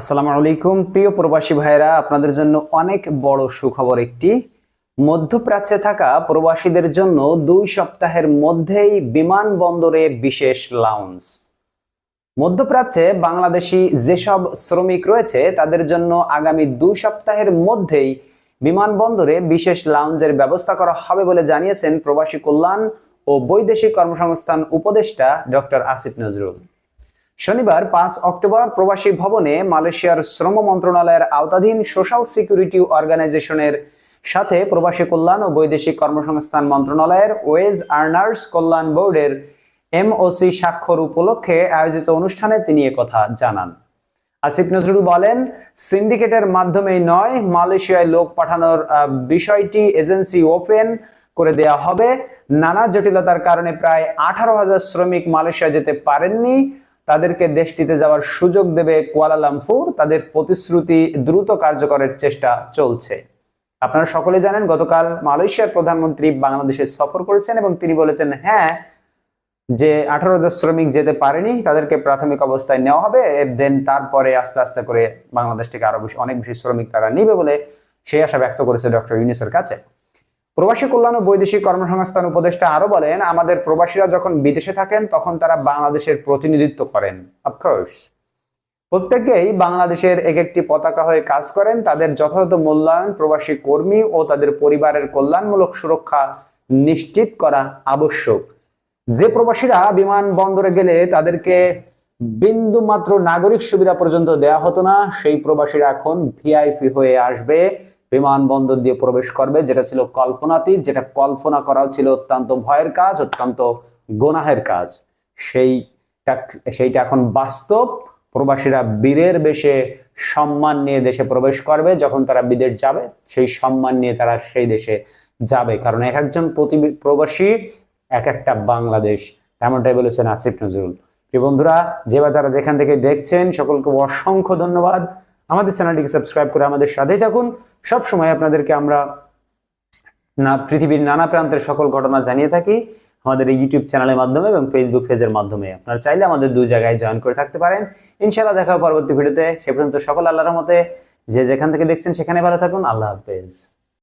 আসসালামু আলাইকুম। প্রিয় প্রবাসী ভাইরা আপনাদের জন্য অনেক বড় সুখবর একটি। মধ্যপ্রাচ্যে থাকা প্রবাসীদের জন্য দুই সপ্তাহের মধ্যেই বিমানবন্দরে বিশেষ লাউঞ্জ মধ্যপ্রাচ্যে বাংলাদেশি যেসব শ্রমিক রয়েছে, তাদের জন্য আগামী দুই সপ্তাহের মধ্যেই বিমানবন্দরে বিশেষ লাউঞ্জের ব্যবস্থা করা হবে বলে জানিয়েছেন প্রবাসী কল্যাণ ও বৈদেশিক কর্মসংস্থান উপদেষ্টা ডক্টর আসিফ নজরুল। শনিবার পাঁচ অক্টোবর প্রবাসী ভবনে মালয়েশিয়ার শ্রম মন্ত্রণালয়ের আওতাধীন সোশ্যাল সিকিউরিটি অর্গানাইজেশনের সাথে প্রবাসী কল্যাণ ও বৈদেশিক কর্মসংস্থান মন্ত্রণালয়ের ওয়েজ আর্নার্স কল্যাণ বোর্ডের এমওসি স্বাক্ষর উপলক্ষে আয়োজিত অনুষ্ঠানে তিনি কথা জানান। আসিফ নজরুল বলেন, সিন্ডিকেটের মাধ্যমেই নয়, মালয়েশিয়ায় লোক পাঠানোর বিষয়টি এজেন্সি ওপেন করে দেয়া হবে। নানা জটিলতার কারণে প্রায় আঠারো হাজার শ্রমিক মালয়েশিয়া যেতে পারেননি। তাদেরকে দেশটিতে যাওয়ার সুযোগ দেবে কুয়ালালামপুর তাদের প্রতিশ্রুতি দ্রুত কার্যকরের চেষ্টা চলছে। আপনারা সকলে জানেন, গতকাল মালয়েশিয়ার প্রধানমন্ত্রী বাংলাদেশে সফর করেছেন এবং তিনি বলেছেন হ্যাঁ যে আঠারো হাজার শ্রমিক যেতে পারেনি, তাদেরকে প্রাথমিক অবস্থায় নেওয়া হবে। দেন তারপরে আস্তে আস্তে করে বাংলাদেশ থেকে আরও বেশি, অনেক বেশি শ্রমিক তারা নিবে বলে সেই আশা ব্যক্ত করেছে ডক্টর ইউনিসের কাছে। প্রবাসী কল্যাণ ও বৈদেশিক কর্মসংস্থান উপদেষ্টা আরও বলেন, আমাদের প্রবাসীরা যখন বিদেশে থাকেন, তখন তারা বাংলাদেশের প্রতিনিধিত্ব করেন। অফকোর্স প্রত্যেকেই বাংলাদেশের এক একটি পতাকা হয়ে কাজ করেন। তাদের যথাযথ মূল্যায়ন প্রবাসী কর্মী ও তাদের পরিবারের কল্যাণমূলক সুরক্ষা নিশ্চিত করা আবশ্যক। যে প্রবাসীরা বিমানবন্দরে গেলে তাদেরকে বিন্দু মাত্র নাগরিক সুবিধা পর্যন্ত দেয়া হতো না, সেই প্রবাসীরা এখন ভিআইপি হয়ে আসবে। বিমানবন্দর দিয়ে প্রবেশ করবে, যেটা ছিল কল্পনাতীত, যেটা কল্পনা করাও ছিল অত্যন্ত ভয়ের কাজ, অত্যন্ত গোনাহের কাজ। সেইটা সেইটা এখন বাস্তব। প্রবাসীরা বীরের বেশে সম্মান নিয়ে দেশে প্রবেশ করবে, যখন তারা বিদেশ যাবে, সেই সম্মান নিয়ে তারা সেই দেশে যাবে। কারণ এক একজন প্রতিবি- প্রবাসী, এক একটা বাংলাদেশ। তেমনটাই বলেছেন আসিফ নজরুল। বন্ধুরা, যে বা যারা যেখান থেকে দেখছেন, সকলকে অসংখ্য ধন্যবাদ। আমাদের চ্যানেলটিকে সাবস্ক্রাইব করে আমাদের সাথেই থাকুন। সব সময় আপনাদেরকে আমরা না, পৃথিবীর নানা প্রান্তের সকল ঘটনা জানিয়ে থাকি। আমাদের এই ইউটিউব চ্যানেলের মাধ্যমে এবং ফেসবুক পেজের মাধ্যমে। আপনারা চাইলে আমাদের দুই জায়গায় জয়েন করে থাকতে পারেন। ইনশাআল্লাহ দেখা পরবর্তী ভিডিওতে সে পর্যন্ত সকল আল্লাহর মতে যে যেখান থেকে দেখছেন সেখানে ভালো থাকুন। আল্লাহ হাফেজ।